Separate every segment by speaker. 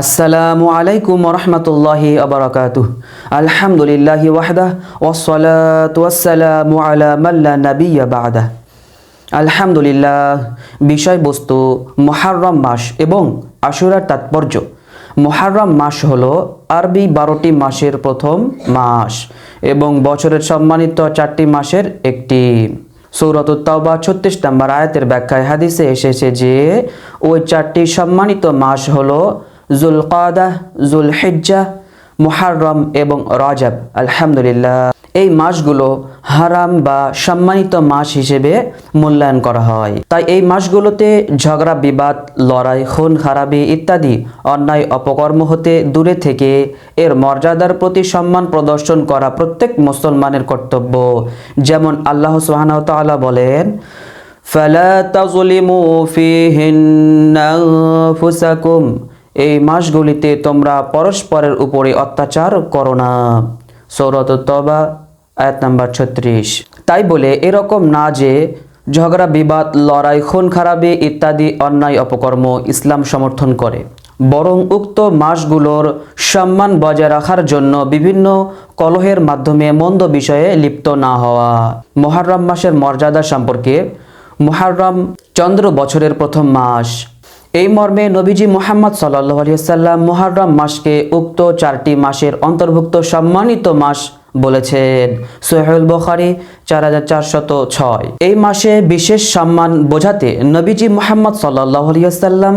Speaker 1: আসসালামু আলাইকুম রহমতুল্লাহি আবরাকাতুহ আলহামদুলিল্লাহি ওয়াহদাহ ওয়াসসালাতু ওয়াসসালামু আলা মাল্লা নাবিয়্যা বা'দাহ। আলহামদুলিল্লাহ, বিষয়বস্তু মুহাররম মাস এবং আশুরার তাৎপর্য। মুহাররম মাস হলো আরবি বারোটি মাসের প্রথম মাস এবং বছরের সম্মানিত চারটি মাসের একটি। সৌরত তাওবা ছত্রিশ নম্বর আয়াতের ব্যাখ্যায় হাদিসে এসেছে যে, ওই চারটি সম্মানিত মাস হলো জুলকাদা জুল হিজ্জা মুহাররম এবং রজব আলহামদুলিল্লাহ এই মাসগুলো হারাম বা সম্মানিত মাস হিসেবে মূল্যায়ন করা হয় তাই এই মাসগুলোতে ঝগড়া বিবাদ লড়াই খুন খারাপি ইত্যাদি অন্যায় অপকর্ম হতে দূরে থেকে এর মর্যাদার প্রতি সম্মান প্রদর্শন করা প্রত্যেক মুসলমানের কর্তব্য যেমন আল্লাহ সুবহানাহু ওয়া তাআলা বলেন فلا تظلموا فيهن أنفسكم এই মাসগুলিতে তোমরা পরস্পরের উপরে অত্যাচার করো না। সৌরত তবা আয়াত নাম্বার ছত্রিশ। তাই বলে, এরকম না যে ঝগড়া, বিবাদ, লড়াই, খুন, খারাপি ইত্যাদি অন্যায় অপকর্ম ইসলাম সমর্থন করে। বরং উক্ত মাসগুলোর সম্মান বজায় রাখার জন্য বিভিন্ন কলহের মাধ্যমে মন্দ বিষয়ে লিপ্ত না হওয়া। মহারম মাসের মর্যাদা সম্পর্কে মুহাররম চন্দ্র বছরের প্রথম মাস। এই মর্মে নবীজি মোহাম্মদ সাল্লাহ আলিয়াল্লাম মুহাররম মাসকে উক্ত চারটি মাসের অন্তর্ভুক্ত সম্মানিত মাস বলেছেন। সোহেল বখারি, চার হাজার চারশত ছয়। এই মাসে বিশেষ সম্মান বোঝাতে নবীজি মোহাম্মদ সাল্লাহ আলিয়াল্লাম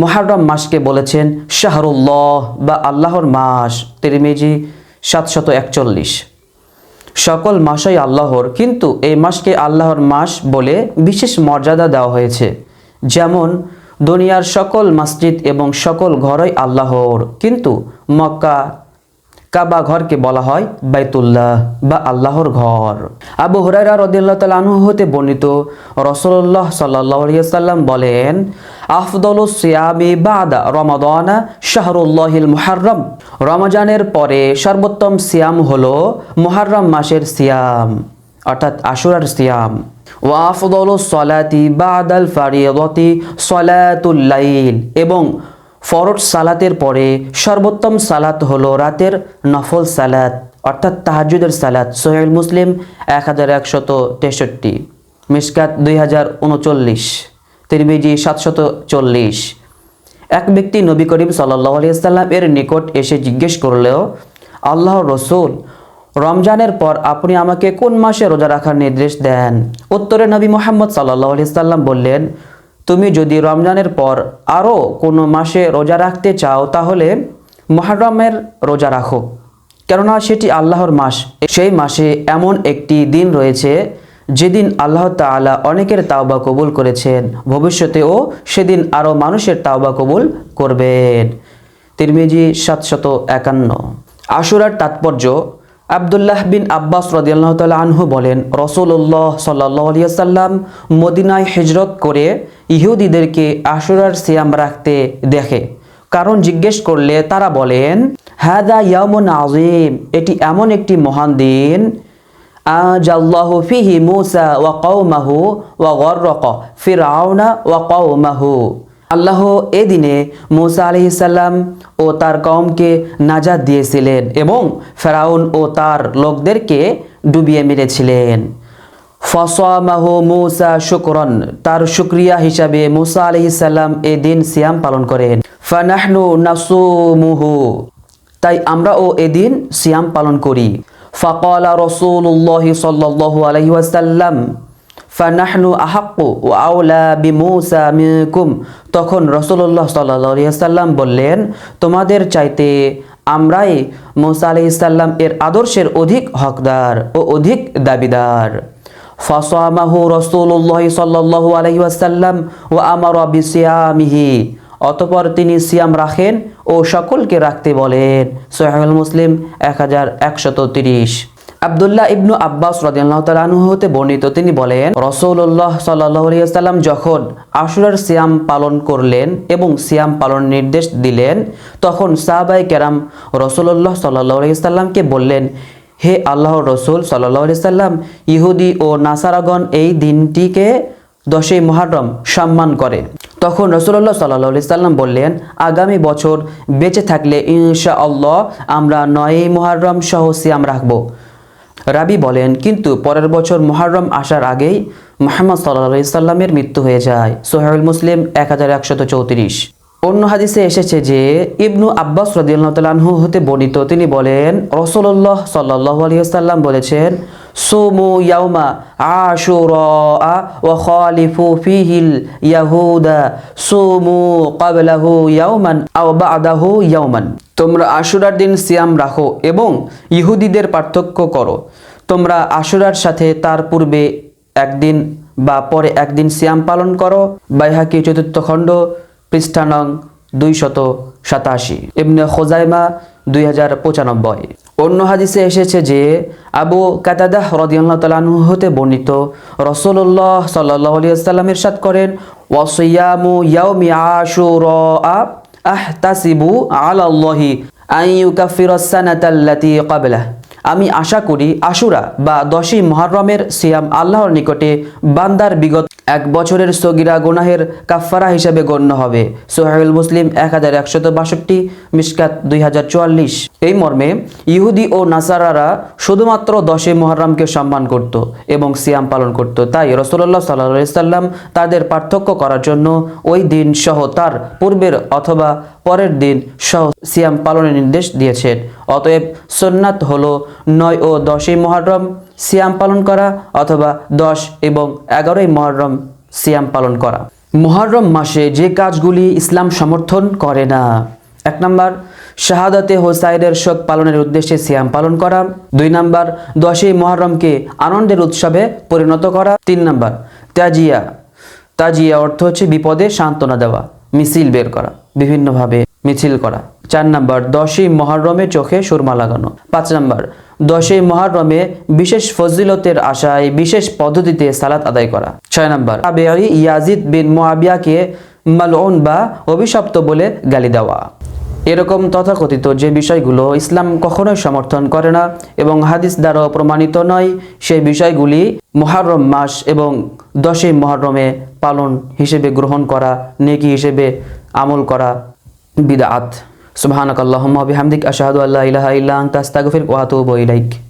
Speaker 1: মুহাররম মাসকে বলেছেন শাহরুল্লাহ বা আল্লাহর মাস, তিরমিজি সাতশত একচল্লিশ। সকল মাসই আল্লাহর, কিন্তু এই মাসকে আল্লাহর মাস বলে বিশেষ মর্যাদা দেওয়া হয়েছে। যেমন দুনিয়ার সকল মসজিদ এবং সকল ঘরই আল্লাহর। কিন্তু মক্কা কাবা ঘরকে বলা হয় বাইতুল্লাহ বা আল্লাহর ঘর। আবু হুরাইরা রদিল্লাহ তাল হতে বর্ণিত রসল্লাহ সাল্লাহ সাল্লাম বলেন, আফদল সিয়ামি বাদা রমাদানা শাহরুল্লাহিল মুহাররম। রমজানের পরে সর্বোত্তম সিয়াম হলো মুহাররম মাসের সিয়াম। অর্থাৎ আশুরার সিয়াম। ওয়াফদল সলাতি বাদাল ফারিয়তি সলাতুল্লাইল এবং ফরজ সালাতের পরে সর্বোত্তম সালাত হলো রাতের নফল সালাত, অর্থাৎ তাহাজুদের সালাত সোহেল মুসলিম এক হাজার একশত তেষট্টি, মিসকাত দুই হাজার উনচল্লিশ, তিরমিজি সাতশত চল্লিশ। এক ব্যক্তি নবী করিম সাল্লাহ আলিয়াল্লাম এর নিকট এসে জিজ্ঞেস করলেও, আল্লাহর রসুল রমজানের পর আপনি আমাকে কোন মাসে রোজা রাখার নির্দেশ দেন? উত্তরে নবী মোহাম্মদ সাল্লাহ আলিয়াল্লাম বললেন, তুমি যদি রমজানের পর আরও কোনো মাসে রোজা রাখতে চাও, তাহলে মহারমের রোজা রাখো। কেননা সেটি আল্লাহর মাস। সেই মাসে এমন একটি দিন রয়েছে, যেদিন আল্লাহ তাআলা অনেকের তাওবা কবুল করেছেন। ভবিষ্যতেও সেদিন আরও মানুষের তাওবা কবুল করবেন। তিরমিজি সাতশত একান্ন। আশুরার তাৎপর্য আবদুল্লাহ বিন আব্বাস রদিয়াল্লাহ তাল্লাহ আনহু বলেন রসুল্লাহ সাল্লাহ আলিয়াল্লাম মদিনায় হিজরত করে ইহুদিদেরকে আশুরার সিয়াম রাখতে দেখে। কারণ জিজ্ঞেস করলে তারা বলেন হাদা ইয়ামুন আজিম এটি এমন একটি মহান দিন। আজ আল্লাহ ফিহি মুসা ওয়া কৌমাহু ওয়া গর্রক ফিরাউনা ওয়া কৌমাহু আল্লাহ এ দিনে মুসা আলহিসাল্লাম ও তার কওমকে নাজাদ দিয়েছিলেন এবং ফেরাউন ও তার লোকদেরকে ডুবিয়ে মেরেছিলেন। ফসামাহু মুসা শুকরন, তার শুক্রিয়া হিসাবে মুসা আলহিসাল্লাম এ দিন সিয়াম পালন করেন। ফানাহনু নাসুমুহু, তাই আমরাও এদিন সিয়াম পালন করি। ফাকালা রসুল্লাহ সাল্লাল্লাহু আলাইহি ওয়াসাল্লাম ফানাহনু আহাক্কু ও আউলা বিমুসা মিনকুম। তখন রসুল্লাহ সাল্লাম বললেন, তোমাদের চাইতে আমরাই মুসা আলাইসাল্লাম এর আদর্শের অধিক হকদার ও অধিক দাবিদার। ফাসামাহু রসুল্লাহ সাল্লাল্লাহু আলাইহি ওয়াসাল্লাম ও আমার বিসিয়ামিহি। অতপর তিনি সিয়াম রাখেন ও সকলকে রাখতে বলেন। সোহেল মুসলিম, এক হাজার একশত তিরিশ। আবদুল্লাহ ইবনু আব্বাস রদিয়াল্লাহ তালাহু হতে বর্ণিত। তিনি বলেন রসৌল্লাহ সাল্লাম যখন আশুরার সিয়াম পালন করলেন এবং সিয়াম পালন নির্দেশ দিলেন, তখন সাহাবাই কেরাম রসুল্লাহ সাল্লাহ সাল্লামকে বললেন, হে আল্লাহর রসুল সাল্লাহ সাল্লাম ইহুদি ও নাসারাগণ এই দিনটিকে দশই মহারম সম্মান করে। তখন রসুল্লাহ সাল্লাহ সাল্লাম বললেন, আগামী বছর বেঁচে থাকলে ইনশা আল্লাহ আমরা নয়ই মুহাররম সহ সিয়াম রাখব। রাবি বলেন, কিন্তু পরের বছর মহারম আসার আগেই মোহাম্মদ সাল্লাহ সাল্লামের মৃত্যু হয়ে যায়। সোহেল মুসলিম এক হাজার একশত চৌত্রিশ। অন্য হাদিসে এসেছে যে ইবনু আব্বাস রদিয়াল্লাহু হতে বর্ণিত। তিনি বলেন রসুল্লাহ সাল্লাহ আলিয়াল্লাম বলেছেন, সুমু ইয়াউমা আশুরা ওয়া খালিফু ফিহিল ইয়াহুদা, সুমু ক্বাবলাহু ইয়াউমান আও বাদাহু ইয়াউমান। তোমরা আশুরার দিন সিয়াম রাখো এবং ইহুদিদের পার্থক্য করো। তোমরা আশুরার সাথে তার পূর্বে একদিন বা পরে একদিন সিয়াম পালন করো। বাইহাকি চতুর্থ খণ্ড পৃষ্ঠানং দুইশত সাতাশি এমনি খোজাইমা দুই হাজার পঁচানব্বই অন্য হাদিসে এসেছে যে, আবু কাতাদাহ রদিয়াল্লাহ তালাহু হতে বর্ণিত রসুল্লাহ সাল্লাহ আলিয়াল্লামের সাথ করেন, ওয়াসিয়ামু ইয়াউমি আশুরা আহতাসিবু আলাল্লাহি আন ইউকাফিরাস সানাতাল্লাতী ক্বাবলাহ। আমি আশা করি আশুরা বা দশই মহরমের সিয়াম আল্লাহর নিকটে বান্দার বিগত এক বছরের সগিরা গুনাহের কাফারা হিসেবে গণ্য হবে। সোহেল মুসলিম এক হাজার একশত বাষট্টি মিসকাত দুই হাজার চুয়াল্লিশ। এই মর্মে ইহুদি ও নাসারারা শুধুমাত্র দশই মহরমকে সম্মান করত এবং সিয়াম পালন করত। তাই রসুল্লাহ সাল্লাহ সাল্লাম তাদের পার্থক্য করার জন্য ওই দিন সহ তার পূর্বের অথবা পরের দিন সহ সিয়াম পালনের নির্দেশ দিয়েছেন অতএব সোননাথ হল নয় ও দশই মহরম সিয়াম পালন করা অথবা দশ এবং এগারোই মহরম সিয়াম পালন করা। মহরম মাসে যে কাজগুলি ইসলাম সমর্থন করে না। এক নম্বর, শাহাদাতে হোসাইনের শোক পালনের উদ্দেশ্যে সিয়াম পালন করা। দুই নম্বর দশই মহরমকে আনন্দের উৎসবে পরিণত করা। তিন নম্বর ত্যাজিয়া তাজিয়া অর্থ হচ্ছে বিপদে সান্ত্বনা দেওয়া। মিছিল বের করা, বিভিন্নভাবে মিছিল করা। চার নম্বর, দশই মহরমে চোখে সুরমা লাগানো। পাঁচ নম্বর, দশই মহরমে বিশেষ ফজিলতের আশায় বিশেষ পদ্ধতিতে সালাত আদায় করা। ছয় নম্বর ইয়াজিদ বিন মোয়াবিয়াকে মালউন বা অভিশপ্ত বলে গালি দেওয়া। এরকম তথাকথিত যে বিষয়গুলো ইসলাম কখনোই সমর্থন করে না এবং হাদিস দ্বারা প্রমাণিত নয় সেই বিষয়গুলি মহারম মাস এবং দশই মহরমে পালন হিসেবে গ্রহণ করা, নেকি হিসেবে আমল করা বিদাত। সুবহানাক আল্লাহুম্মা বিহামদিক, আশহাদু আল্লা ইলাহা ইল্লা ওয়া ইলাইক।